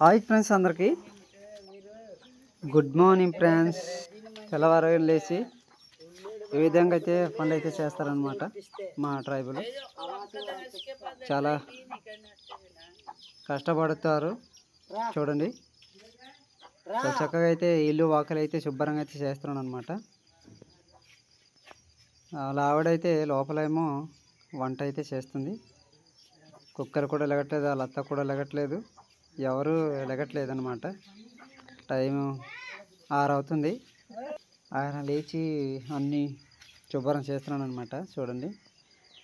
Hi friends అందరికీ. Good morning friends. తెల్లవారు లేచి ఈ విధంగా అయితే పనులు అయితే చేస్తారనమాట మా ట్రైబులు. చాలా కష్టపడతారు. చూడండి. చక్కగా అయితే ఇల్లు వాకలు అయితే శుభ్రంగా అయితే చేస్తున్నాను అనమాట అలా ఆవిడైతే లోపలేమో వంట అయితే చేస్తుంది. కుక్కర్ కూడా లెగట్లేదు వాళ్ళ అత్త కూడా లెగట్లేదు. ఎవరు లెగట్లేదు అనమాట టైం ఆరు అవుతుంది ఆయన లేచి అన్నీ శుభ్రం చేస్తున్నాను అనమాట చూడండి.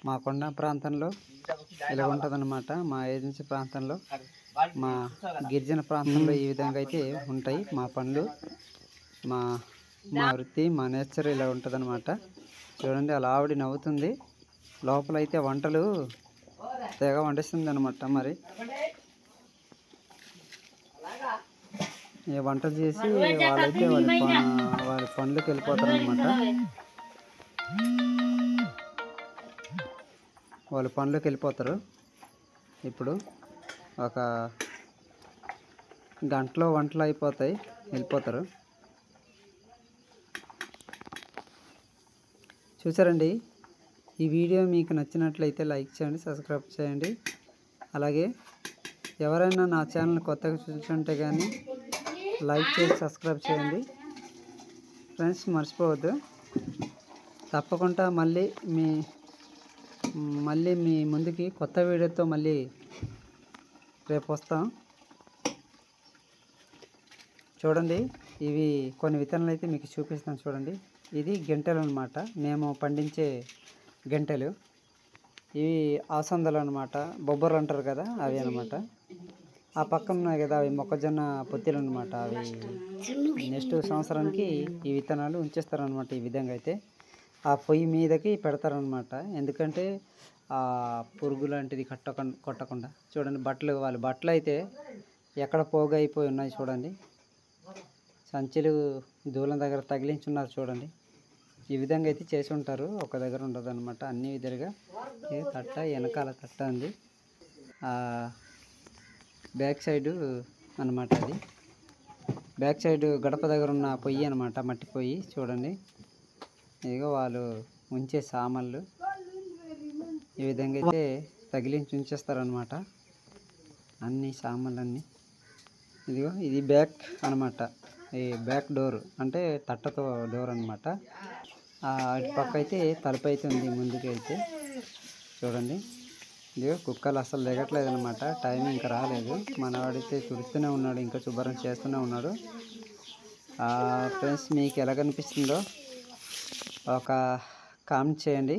మా కొండ ప్రాంతంలో ఇలా ఉంటుందన్నమాట. మా ఏజెన్సీ ప్రాంతంలో మా గిరిజన ప్రాంతంలో ఈ విధంగా అయితే ఉంటాయి మా పనులు మా మా వృత్తి మా నేచర్ ఇలా ఉంటుందన్నమాట. చూడండి అలా ఆవిడ నవ్వుతుంది. లోపల అయితే వంటలు తెగ వండిస్తుంది అనమాట మరి ఈ వంట చేసి వాళ్ళైతే వాళ్ళ వాళ్ళ పనులకు వెళ్ళిపోతారు అనమాట వాళ్ళ పనులకు వెళ్ళిపోతారు. ఇప్పుడు ఒక గంటలో వంటలు అయిపోతాయి వెళ్ళిపోతారు. చూసారండి? ఈ వీడియో మీకు నచ్చినట్లయితే లైక్ చేయండి సబ్స్క్రైబ్ చేయండి. అలాగే ఎవరైనా నా ఛానల్ కొత్తగా చూసుంటే కానీ లైక్ చేసి సబ్స్క్రైబ్ చేయండి. ఫ్రెండ్స్ మర్చిపోవద్దు. తప్పకుండా మళ్ళీ మీ మళ్ళీ మీ ముందుకి కొత్త వీడియోతో మళ్ళీ రేపు వస్తాం. చూడండి ఇవి కొన్ని విత్తనాలు అయితే మీకు చూపిస్తాను చూడండి. ఇది గంటెలు అనమాట మేము పండించే గంటెలు. ఇవి ఆసందలు అనమాట బొబ్బర్లు అంటారు కదా అవి అనమాట ఆ పక్కన ఉన్నాయి కదా అవి మొక్కజొన్న పొత్తిలు అనమాట అవి నెక్స్ట్ సంవత్సరానికి ఈ విత్తనాలు ఉంచేస్తారనమాట ఈ విధంగా అయితే. ఆ పొయ్యి మీదకి పెడతారనమాట ఎందుకంటే ఆ పురుగు లాంటిది కట్టకుండా కొట్టకుండా. చూడండి బట్టలు వాళ్ళ బట్టలు అయితే ఎక్కడ పోగు అయిపోయి ఉన్నాయి చూడండి. సంచులు దూలం దగ్గర తగిలించున్నారు చూడండి. ఈ విధంగా అయితే చేసి ఉంటారు. ఒక దగ్గర ఉండదు అనమాట అన్ని విధాలుగా తట్ట వెనకాల తట్ట ఉంది. బ్యాక్ సైడ్ అనమాట అది. బ్యాక్ సైడ్ గడప దగ్గర ఉన్న పొయ్యి అనమాట మట్టి పొయ్యి చూడండి. ఇదిగో వాళ్ళు ఉంచే సామాన్లు. ఈ విధంగా అయితే తగిలించి ఉంచేస్తారనమాట అన్ని సామాన్లన్నీ. ఇదిగో ఇది బ్యాక్ అనమాట ఈ బ్యాక్ డోర్ అంటే తట్టతో డోర్ అనమాట అటు పక్క అయితే తలుపు అయితే ఉంది ముందుకు అయితే చూడండి. ఇదిగో కుక్కలు అసలు దిగట్లేదు అనమాట టైం ఇంకా రాలేదు. మనవాడైతే తుడుస్తూనే ఉన్నాడు ఇంకా శుభ్రం చేస్తూనే ఉన్నాడు. ఫ్రెండ్స్ మీకు ఎలా కనిపిస్తుందో ఒక కామెంట్ చేయండి.